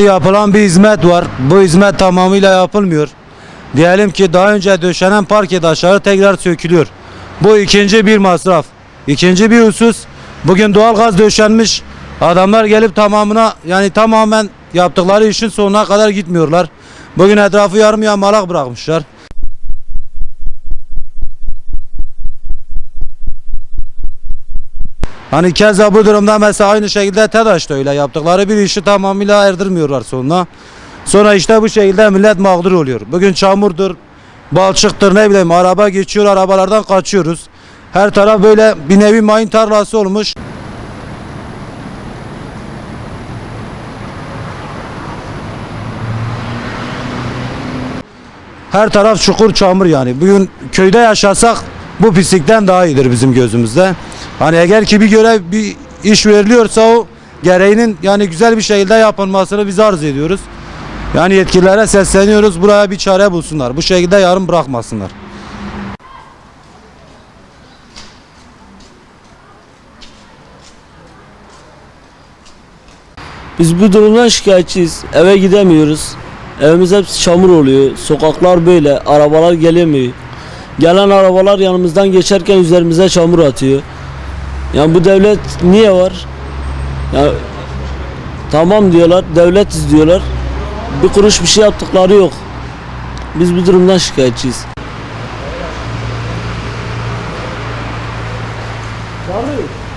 Yapılan bir hizmet var. Bu hizmet tamamıyla yapılmıyor. Diyelim ki daha önce döşenen parke taşları tekrar sökülüyor. Bu ikinci bir masraf. İkinci bir husus. Bugün doğalgaz döşenmiş. Adamlar gelip tamamına yani tamamen yaptıkları işin sonuna kadar gitmiyorlar. Bugün etrafı yarım yamalak bırakmışlar. Hani keza bu durumda mesela aynı şekilde TEDAŞ da öyle yaptıkları bir işi tamamıyla erdirmiyorlar sonuna. Sonra işte bu şekilde millet mağdur oluyor. Bugün çamurdur, balçıktır ne bileyim araba geçiyor arabalardan kaçıyoruz. Her taraf böyle bir nevi mayın tarlası olmuş. Her taraf çukur çamur yani. Bugün köyde yaşasak bu pislikten daha iyidir bizim gözümüzde. Hani eğer ki bir görev bir iş veriliyorsa o gereğinin yani güzel bir şekilde yapılmasını biz arz ediyoruz. Yani yetkililere sesleniyoruz buraya bir çare bulsunlar. Bu şekilde yarım bırakmasınlar. Biz bu durumdan şikayetçiyiz. Eve gidemiyoruz. Evimiz hep çamur oluyor. Sokaklar böyle. Arabalar gelemiyor. Gelen arabalar yanımızdan geçerken üzerimize çamur atıyor. Yani bu devlet niye var? Yani, tamam diyorlar, devletiz diyorlar. Bir kuruş bir şey yaptıkları yok. Biz bu durumdan şikayetçiyiz. Çalıyor.